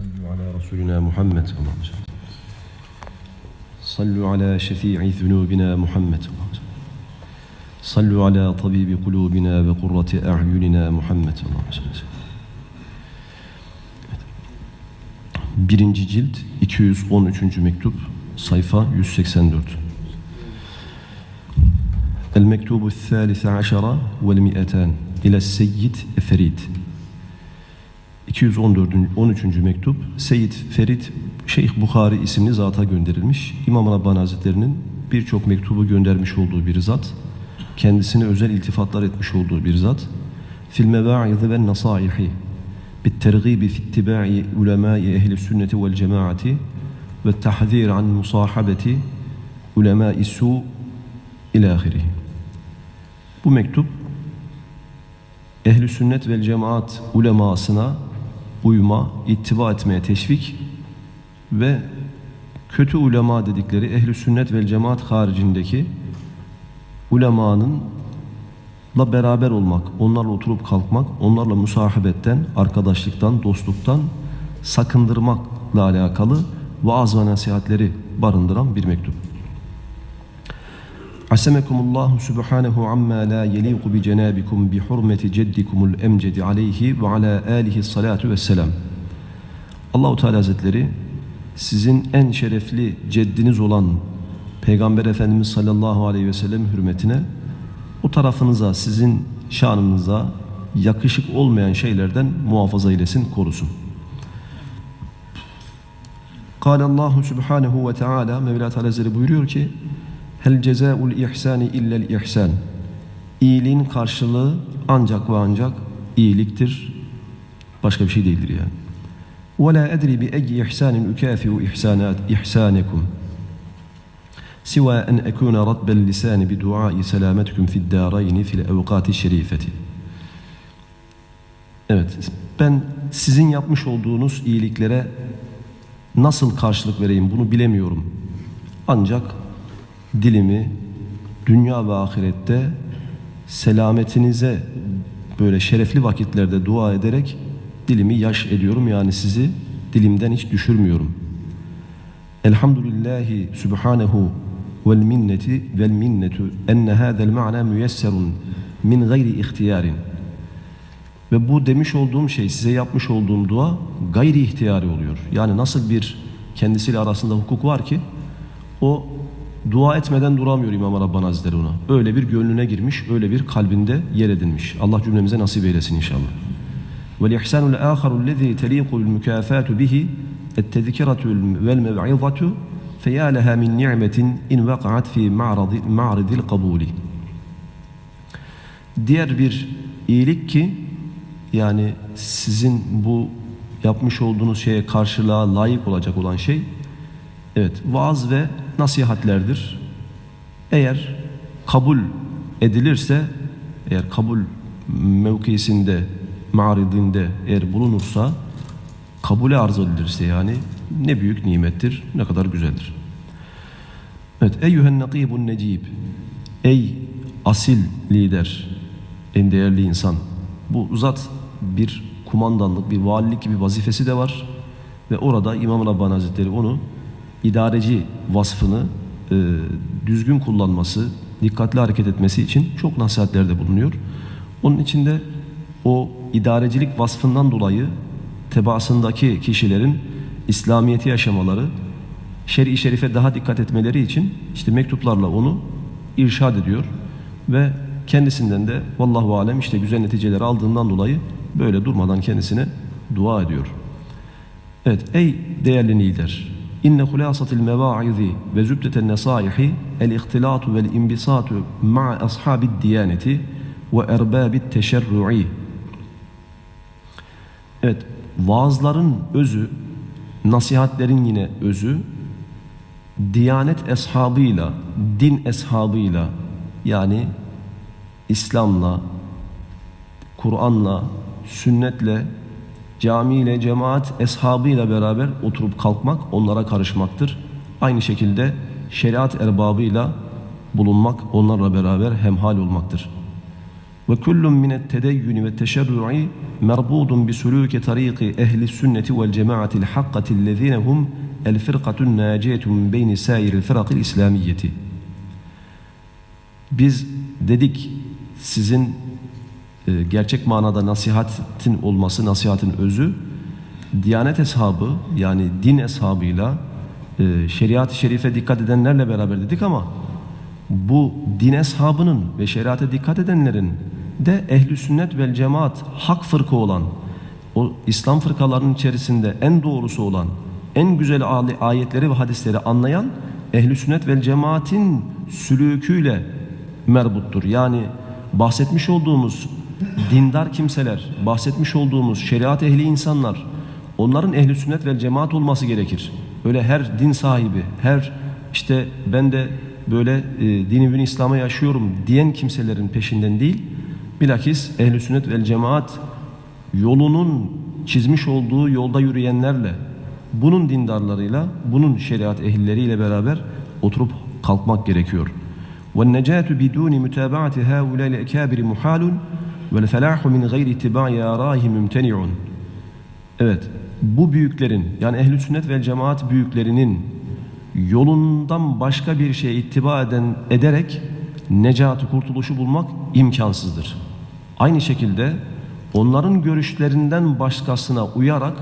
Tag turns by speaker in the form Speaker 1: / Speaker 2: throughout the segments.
Speaker 1: صلوا على رسولنا محمد اللهم صل صلوا على شفيع ذنوبنا محمد اللهم صل صلوا على طبيب قلوبنا وقرة أعيننا محمد اللهم صل Birinci cilt 213. mektup sayfa 184 المكتوب الثالث عشر والمئتان إلى السيد فريد 214. 13. mektup Seyyid Ferit Şeyh Bukhari isimli zata gönderilmiş. İmam Rabbani Hazretleri'nin birçok mektubu göndermiş olduğu bir zat. Kendisine özel iltifatlar etmiş olduğu bir zat. Fil mevaizi ve nasaihi bittergibi fittibai ulemai ehli sünneti vel cemaati ve tahzir an musahabeti ulemai su ilahiri. Bu mektup ehli sünnet vel cemaat ulemasına uyma, ittiba etmeye teşvik ve kötü ulema dedikleri ehli sünnet vel cemaat haricindeki ulemanın la beraber olmak, onlarla oturup kalkmak, onlarla musahabetten, arkadaşlıktan, dostluktan sakındırmakla alakalı vaaz ve nasihatleri barındıran bir mektup. Asemekumullahu subhanahu amma la yeliku bi cenabikum bi hurmeti ceddikumul emcedi aleyhi ve ala alihi salatu vesselam. Allahu Teala Hazretleri sizin en şerefli ceddiniz olan Peygamber Efendimiz sallallahu aleyhi ve sellem hürmetine o tarafınıza, sizin şanınıza yakışık olmayan şeylerden muhafaza eylesin, korusun. Kâle Allahu Subhanahu ve Teala Mevla Teala buyuruyor ki Hel cezaul ihsani illel ihsan İyiliğin karşılığı ancak ve ancak iyiliktir. Başka bir şey değildir yani. Ve la edri bi eyyi ihsanin ukafiu ihsanat ihsanekum سوى أن أكون رطب اللسان بدعاء سلامتكم في الدارين في الأوقات الشريفة Evet, ben sizin yapmış olduğunuz iyiliklere nasıl karşılık vereyim bunu bilemiyorum. Ancak dilimi dünya ve ahirette selametinize böyle şerefli vakitlerde dua ederek dilimi yaş ediyorum. Yani sizi dilimden hiç düşürmüyorum. Elhamdülillahi Subhanehu vel minneti vel minnetu enne hâzel ma'na müyesserun min gayri ihtiyarin. Ve bu demiş olduğum şey size yapmış olduğum dua gayri ihtiyari oluyor. Yani nasıl bir kendisiyle arasında hukuk var ki o dua etmeden duramıyor İmam Rabbani Hazretleri ona. Öyle bir gönlüne girmiş, öyle bir kalbinde yer edinmiş. Allah cümlemize nasip eylesin inşallah. Vel ihsanul aharu lezî telîkul mükâfâtu bihi ettezikiratu vel mev'izatu feyâ lehâ min ni'metin in veqa'at fî ma'ridil kabûli. Diğer bir iyilik ki yani sizin bu yapmış olduğunuz şeye karşılığa layık olacak olan şey evet vaaz ve nasihatlerdir. Eğer kabul edilirse eğer kabul mevkisinde ma'ridinde eğer bulunursa kabule arz edilirse yani ne büyük nimettir, ne kadar güzeldir. Evet, eyyühen nakibun necib. Ey asil lider, en değerli insan. Bu zat bir kumandanlık, bir valilik gibi vazifesi de var. Ve orada İmam Rabbani Hazretleri onu idareci vasfını e, düzgün kullanması, dikkatli hareket etmesi için çok nasihatlerde bulunuyor. Onun içinde o idarecilik vasfından dolayı tebaasındaki kişilerin İslamiyeti yaşamaları, şer'i şerife daha dikkat etmeleri için işte mektuplarla onu irşad ediyor ve kendisinden de vallahu alem işte güzel neticeler aldığından dolayı böyle durmadan kendisine dua ediyor. Evet ey değerli lider inne hulasatil mevaizi ve zübdeten nesaihi el ihtilatu vel imbisatu ma'a ashabid diyaneti ve erbabit teşerru'i Evet vaazların özü, nasihatlerin yine özü, diyanet eshabıyla, din eshabıyla yani İslam'la, Kur'an'la, sünnetle, camiyle, cemaat, eshabıyla beraber oturup kalkmak onlara karışmaktır. Aynı şekilde şeriat erbabıyla bulunmak onlarla beraber hemhal olmaktır. Ve kullun minet tedeyyün ve teşerrü'i merbudun bi sülûke tarîki ehli sünneti vel cemaatil hakkatil lezinehum el firkatun nâciyetun beyni sâiril firakil İslamiyeti. Biz dedik sizin e, gerçek manada nasihatin olması, nasihatin özü Diyanet eshabı yani din eshabıyla e, şeriat-ı şerife dikkat edenlerle beraber dedik ama bu din eshabının ve şeriate dikkat edenlerin de ehli sünnet vel cemaat hak fırka olan o İslam fırkalarının içerisinde en doğrusu olan en güzel ayetleri ve hadisleri anlayan ehli sünnet vel cemaatin sülüküyle merbuttur. Yani bahsetmiş olduğumuz dindar kimseler, bahsetmiş olduğumuz şeriat ehli insanlar, onların ehli sünnet vel cemaat olması gerekir. Öyle her din sahibi, her işte ben de böyle e, dini bin İslam'a yaşıyorum diyen kimselerin peşinden değil, bilakis ehli sünnet vel cemaat yolunun çizmiş olduğu yolda yürüyenlerle, bunun dindarlarıyla, bunun şeriat ehilleriyle beraber oturup kalkmak gerekiyor. وَالنَّجَاةُ بِدُونِ مُتَابَعَةِ هَاُولَى الْاَكَابِرِ مُحَالٌ Vel felahu min gayri tibai arahi mümteni'un. Evet, bu büyüklerin yani ehli sünnet ve cemaat büyüklerinin yolundan başka bir şeye ittiba eden ederek necatı kurtuluşu bulmak imkansızdır. Aynı şekilde onların görüşlerinden başkasına uyarak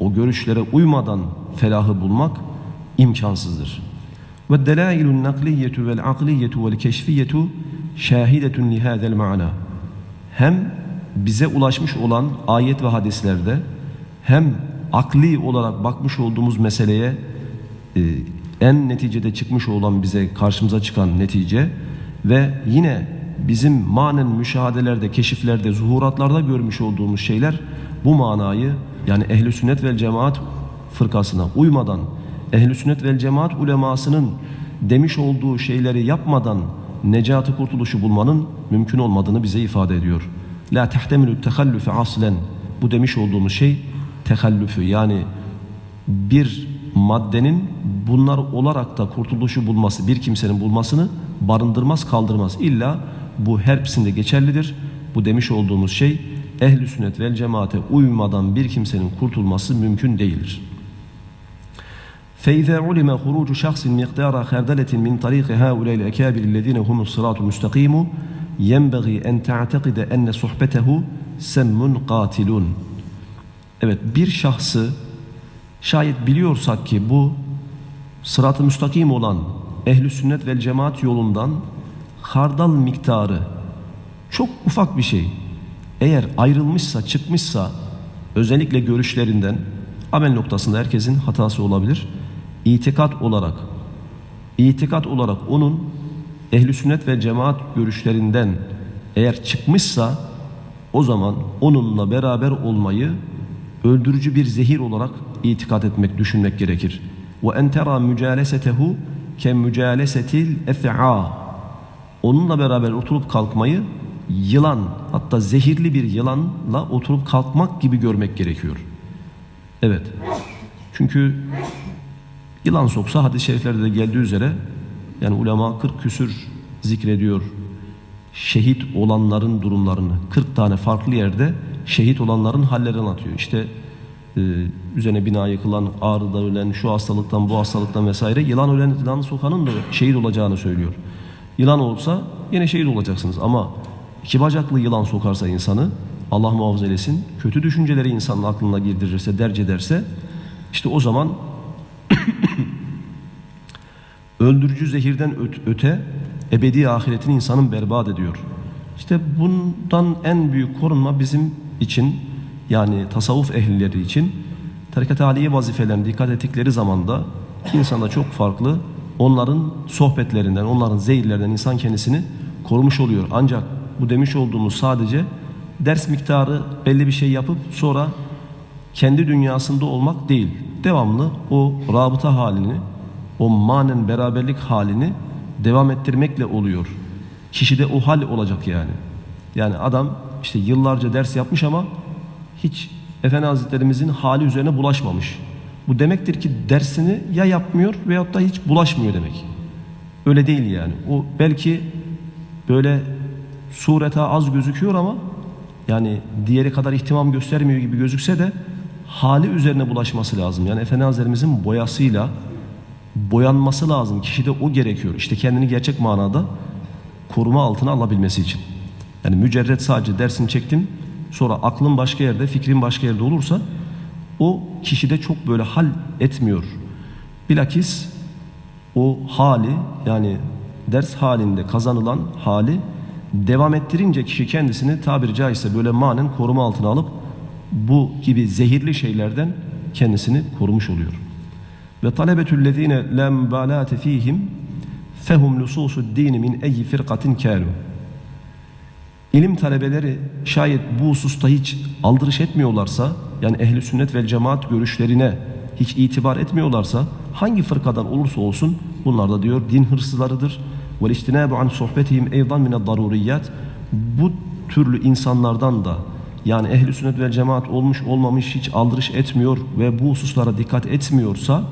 Speaker 1: o görüşlere uymadan felahı bulmak imkansızdır. Ve delailun nakliyetu vel akliyetu vel keşfiyetu şahidetun lihâzel ma'na. Hem bize ulaşmış olan ayet ve hadislerde hem akli olarak bakmış olduğumuz meseleye e, en neticede çıkmış olan bize karşımıza çıkan netice ve yine bizim manen müşahedelerde, keşiflerde, zuhuratlarda görmüş olduğumuz şeyler bu manayı yani ehli sünnet vel cemaat fırkasına uymadan ehli sünnet vel cemaat ulemasının demiş olduğu şeyleri yapmadan necatı kurtuluşu bulmanın mümkün olmadığını bize ifade ediyor. La tehtemilü tehallüfe aslen bu demiş olduğumuz şey tehallüfü yani bir maddenin bunlar olarak da kurtuluşu bulması, bir kimsenin bulmasını barındırmaz, kaldırmaz. İlla bu her hepsinde geçerlidir. Bu demiş olduğumuz şey ehli sünnet vel cemaate uymadan bir kimsenin kurtulması mümkün değildir. فإذا علم خروج شخص مقدار خردلة من طريق هؤلاء الأكابر الذين هم الصراط المستقيم ينبغي أن تعتقد أن صحبته سم قاتل Evet bir şahsı şayet biliyorsak ki bu sırat-ı müstakim olan ehli sünnet vel cemaat yolundan hardal miktarı çok ufak bir şey. Eğer ayrılmışsa, çıkmışsa özellikle görüşlerinden amel noktasında herkesin hatası olabilir. İtikat olarak itikat olarak onun ehli sünnet ve cemaat görüşlerinden eğer çıkmışsa o zaman onunla beraber olmayı öldürücü bir zehir olarak itikat etmek, düşünmek gerekir. Ve en tera mücalesetehu ke mücalesetil ef'a. Onunla beraber oturup kalkmayı yılan hatta zehirli bir yılanla oturup kalkmak gibi görmek gerekiyor. Evet. Çünkü yılan soksa hadis-i şeriflerde de geldiği üzere yani ulema 40 küsür zikrediyor şehit olanların durumlarını 40 tane farklı yerde şehit olanların hallerini anlatıyor. İşte e, üzerine bina yıkılan, ağrıda ölen, şu hastalıktan, bu hastalıktan vesaire yılan ölen, yılan sokanın da şehit olacağını söylüyor. Yılan olsa yine şehit olacaksınız ama iki bacaklı yılan sokarsa insanı Allah muhafaza eylesin, kötü düşünceleri insanın aklına girdirirse, derc ederse işte o zaman öldürücü zehirden öt- öte ebedi ahiretini insanın berbat ediyor. İşte bundan en büyük korunma bizim için yani tasavvuf ehlileri için tarikat-ı aliye vazifelerine dikkat ettikleri zamanda insanda çok farklı onların sohbetlerinden, onların zehirlerinden insan kendisini korumuş oluyor. Ancak bu demiş olduğumuz sadece ders miktarı belli bir şey yapıp sonra kendi dünyasında olmak değil. Devamlı o rabıta halini, o manen beraberlik halini devam ettirmekle oluyor. Kişide o hal olacak yani. Yani adam işte yıllarca ders yapmış ama hiç Efendi Hazretlerimizin hali üzerine bulaşmamış. Bu demektir ki dersini ya yapmıyor veyahut da hiç bulaşmıyor demek. Öyle değil yani. O belki böyle sureta az gözüküyor ama yani diğeri kadar ihtimam göstermiyor gibi gözükse de hali üzerine bulaşması lazım. Yani Efendi boyasıyla boyanması lazım. Kişide o gerekiyor. İşte kendini gerçek manada koruma altına alabilmesi için. Yani mücerret sadece dersini çektim sonra aklın başka yerde, fikrin başka yerde olursa o kişide çok böyle hal etmiyor. Bilakis o hali yani ders halinde kazanılan hali devam ettirince kişi kendisini tabiri caizse böyle manen koruma altına alıp bu gibi zehirli şeylerden kendisini korumuş oluyor. Ve talebetüllezine lem balate fihim fehum lususud din min eyyi firkatin kâlu. İlim talebeleri şayet bu hususta hiç aldırış etmiyorlarsa yani ehli sünnet ve cemaat görüşlerine hiç itibar etmiyorlarsa hangi fırkadan olursa olsun bunlar da diyor din hırsızlarıdır. Ve istinabu an sohbetihim eydan min daruriyat. Bu türlü insanlardan da yani ehli sünnet ve cemaat olmuş olmamış hiç aldırış etmiyor ve bu hususlara dikkat etmiyorsa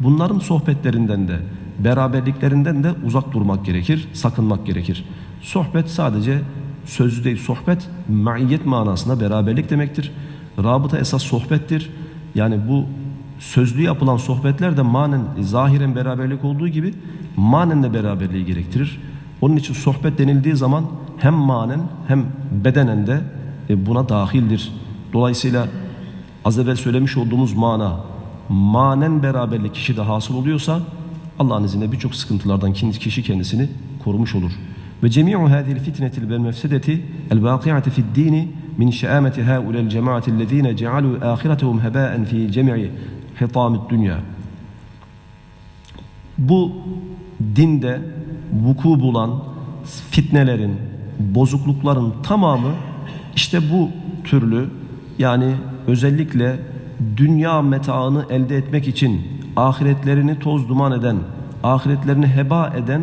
Speaker 1: bunların sohbetlerinden de beraberliklerinden de uzak durmak gerekir, sakınmak gerekir. Sohbet sadece sözlü değil, sohbet maiyet manasında beraberlik demektir. Rabıta esas sohbettir. Yani bu sözlü yapılan sohbetler de manen zahiren beraberlik olduğu gibi manen de beraberliği gerektirir. Onun için sohbet denildiği zaman hem manen hem bedenen de buna dahildir. Dolayısıyla az evvel söylemiş olduğumuz mana manen beraberlik kişide hasıl oluyorsa Allah'ın izniyle birçok sıkıntılardan kişi kendisini korumuş olur. Ve cemi'u hadhihi fitneti vel mefsedeti el vaqi'ati fi'd dini min şeameti haula'l cemaati ellezine cealu ahiretehum heba'en fi cem'i hitamid dünya. Bu dinde vuku bulan fitnelerin, bozuklukların tamamı işte bu türlü yani özellikle dünya metaını elde etmek için ahiretlerini toz duman eden, ahiretlerini heba eden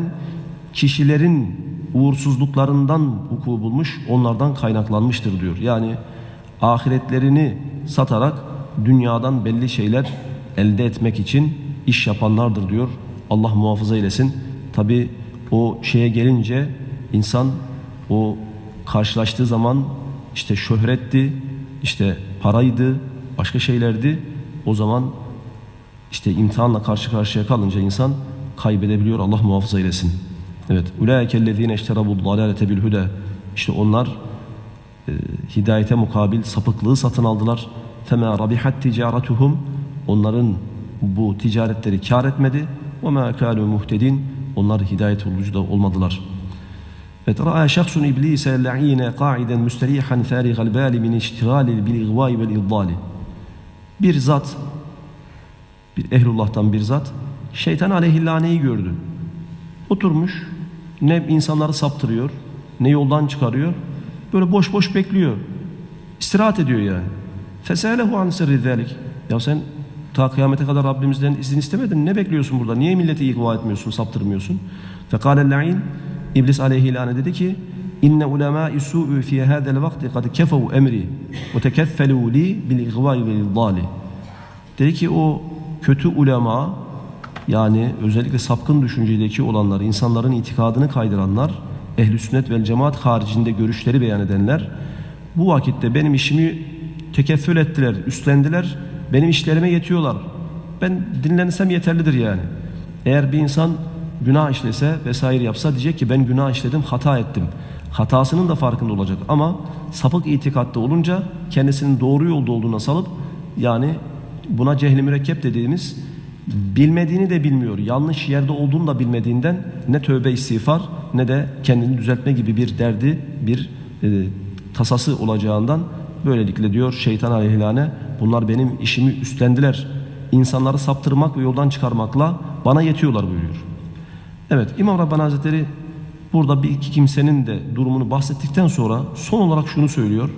Speaker 1: kişilerin uğursuzluklarından vuku bulmuş, onlardan kaynaklanmıştır diyor. Yani ahiretlerini satarak dünyadan belli şeyler elde etmek için iş yapanlardır diyor. Allah muhafaza eylesin. Tabi o şeye gelince insan o karşılaştığı zaman işte şöhretti, işte paraydı, başka şeylerdi. O zaman işte imtihanla karşı karşıya kalınca insan kaybedebiliyor. Allah muhafaza eylesin. Evet. Ulaikellezine işterabu dalalete bil huda. İşte onlar e, hidayete mukabil sapıklığı satın aldılar. Fema rabihat ticaretuhum. Onların bu ticaretleri kar etmedi. Ve ma kanu muhtedin. Onlar hidayet olucu da olmadılar. İblise la'ine qa'iden müsterihan farigal bali min iştigali bil igvai vel iddali. Bir zat bir ehlullah'tan bir zat şeytan aleyhillaneyi gördü. Oturmuş ne insanları saptırıyor ne yoldan çıkarıyor. Böyle boş boş bekliyor. İstirahat ediyor yani. Feselehu an sirri. Ya sen ta kıyamete kadar Rabbimizden izin istemedin. Ne bekliyorsun burada? Niye milleti ikva etmiyorsun, saptırmıyorsun? Fekale la'in İblis aleyhillâne dedi ki İnne ulemâi su'u fi hâzel vakti kad kefevu emri ve tekeffelû li bil igvâi ve iddâli. Dedi ki o kötü ulema yani özellikle sapkın düşüncedeki olanlar, insanların itikadını kaydıranlar, ehli sünnet vel cemaat haricinde görüşleri beyan edenler bu vakitte benim işimi tekeffül ettiler, üstlendiler, benim işlerime yetiyorlar. Ben dinlensem yeterlidir yani. Eğer bir insan günah işlese vesaire yapsa diyecek ki ben günah işledim, hata ettim. Hatasının da farkında olacak ama sapık itikatta olunca kendisinin doğru yolda olduğuna salıp yani buna cehli mürekkep dediğimiz bilmediğini de bilmiyor. Yanlış yerde olduğunu da bilmediğinden ne tövbe istiğfar ne de kendini düzeltme gibi bir derdi, bir e, tasası olacağından böylelikle diyor şeytan aleyhilane bunlar benim işimi üstlendiler. İnsanları saptırmak ve yoldan çıkarmakla bana yetiyorlar buyuruyor. Evet İmam Rabbani Hazretleri burada bir iki kimsenin de durumunu bahsettikten sonra son olarak şunu söylüyor.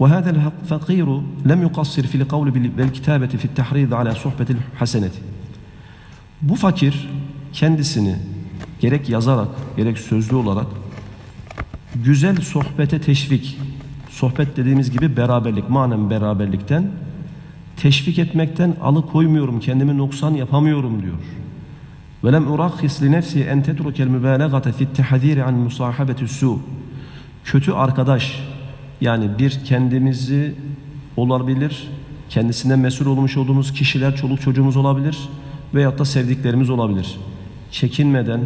Speaker 1: وهذا الفقير لم يقصر في القول بالكتابة في التحريض على صحبة الحسنة. Bu fakir kendisini gerek yazarak gerek sözlü olarak güzel sohbete teşvik, sohbet dediğimiz gibi beraberlik, manen beraberlikten teşvik etmekten alıkoymuyorum, kendimi noksan yapamıyorum diyor. Urakhis li nefsi en tetrukel mübalagate fi tehzir an musahabeti su. kötü arkadaş yani bir kendimizi olabilir, kendisinden mesul olmuş olduğumuz kişiler, çoluk çocuğumuz olabilir veyahut da sevdiklerimiz olabilir. Çekinmeden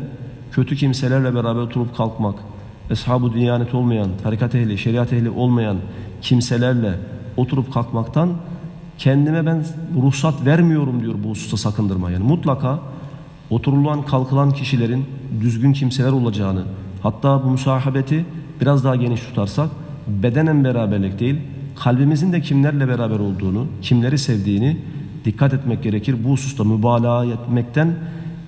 Speaker 1: kötü kimselerle beraber oturup kalkmak, eshab-ı diyanet olmayan, tarikat ehli, şeriat ehli olmayan kimselerle oturup kalkmaktan kendime ben ruhsat vermiyorum diyor bu hususta sakındırma. Yani mutlaka oturulan kalkılan kişilerin düzgün kimseler olacağını hatta bu musahabeti biraz daha geniş tutarsak bedenen beraberlik değil kalbimizin de kimlerle beraber olduğunu kimleri sevdiğini dikkat etmek gerekir. Bu hususta mübalağa etmekten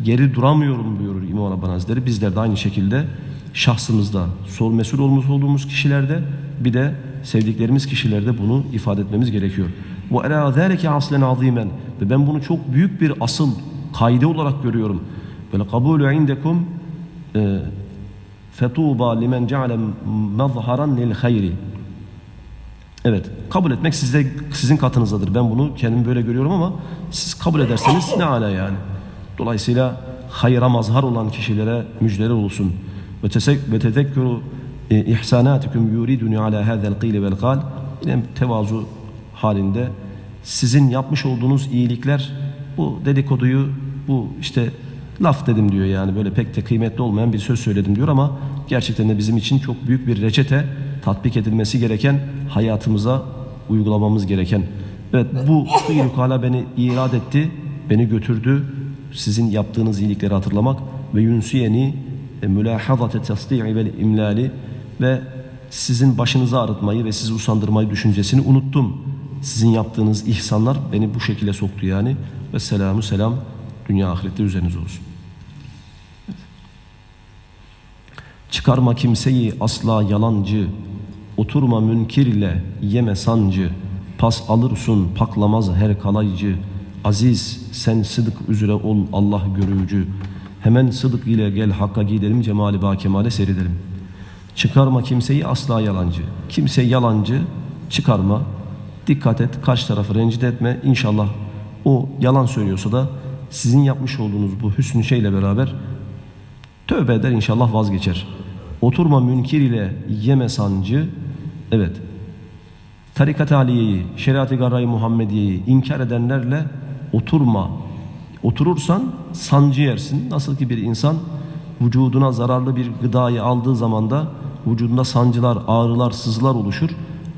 Speaker 1: geri duramıyorum diyor İmam Rabbani Hazretleri. Bizler de aynı şekilde şahsımızda sol mesul olmuş olduğumuz kişilerde bir de sevdiklerimiz kişilerde bunu ifade etmemiz gerekiyor. Ve era zâleke aslen azimen ve ben bunu çok büyük bir asıl kaide olarak görüyorum. Böyle kabulü indekum e, fetuba limen ceale mezharan lil hayri. Evet, kabul etmek sizde sizin katınızdadır. Ben bunu kendim böyle görüyorum ama siz kabul ederseniz ne ala yani. Dolayısıyla hayra mazhar olan kişilere müjdeler olsun. Ve tesek ve tezekkuru e, ihsanatikum yuriduni ala hada'l qil vel qal. Yine tevazu halinde sizin yapmış olduğunuz iyilikler bu dedikoduyu bu işte laf dedim diyor yani böyle pek de kıymetli olmayan bir söz söyledim diyor ama gerçekten de bizim için çok büyük bir reçete tatbik edilmesi gereken hayatımıza uygulamamız gereken. Evet bu hala beni irad etti, beni götürdü. Sizin yaptığınız iyilikleri hatırlamak ve yunsiyeni e, mülahazate tasdi'i vel imlali ve sizin başınızı ağrıtmayı ve sizi usandırmayı düşüncesini unuttum. Sizin yaptığınız ihsanlar beni bu şekilde soktu yani. Ve selamu selam dünya ahirette üzerinize olsun. Çıkarma kimseyi asla yalancı, oturma münkir ile yeme sancı, pas alırsın paklamaz her kalaycı, aziz sen sıdık üzere ol Allah görücü, hemen sıdık ile gel hakka gidelim cemali ba kemale seyredelim. Çıkarma kimseyi asla yalancı, kimse yalancı çıkarma, dikkat et karşı tarafı rencide etme. İnşallah o yalan söylüyorsa da sizin yapmış olduğunuz bu hüsnü şeyle beraber tövbe eder inşallah vazgeçer. Oturma münkir ile yeme sancı. Evet. Tarikat-ı Aliye'yi, şeriat-ı garra Muhammediye'yi inkar edenlerle oturma. Oturursan sancı yersin. Nasıl ki bir insan vücuduna zararlı bir gıdayı aldığı zaman da vücudunda sancılar, ağrılar, sızılar oluşur.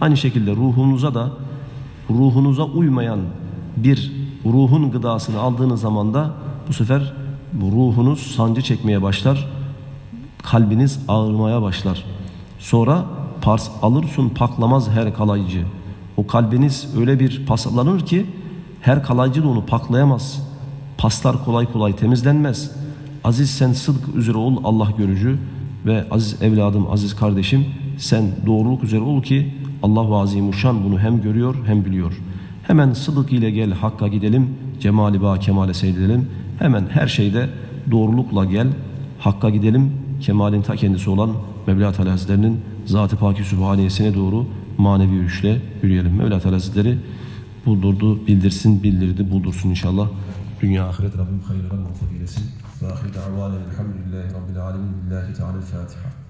Speaker 1: Aynı şekilde ruhunuza da ruhunuza uymayan bir ruhun gıdasını aldığınız zaman da bu sefer ruhunuz sancı çekmeye başlar kalbiniz ağırmaya başlar. Sonra pars alırsın paklamaz her kalaycı. O kalbiniz öyle bir paslanır ki her kalaycı da onu paklayamaz. Paslar kolay kolay temizlenmez. Aziz sen sıdk üzere ol Allah görücü ve aziz evladım, aziz kardeşim sen doğruluk üzere ol ki Allah azimuşşan bunu hem görüyor hem biliyor. Hemen sıdık ile gel hakka gidelim, cemali ba kemale seyredelim. Hemen her şeyde doğrulukla gel, hakka gidelim, kemalin ta kendisi olan Mevla Teala Hazretleri'nin Zat-ı Paki Sübhaniyesine doğru manevi yürüyüşle yürüyelim. Mevla Teala Hazretleri buldurdu, bildirsin, bildirdi, buldursun inşallah. Dünya ahiret Rabbim hayırlara muvaffak eylesin. Ve ahir da'vanen elhamdülillahi Rabbil alemin. Lillahi Teala Fatiha.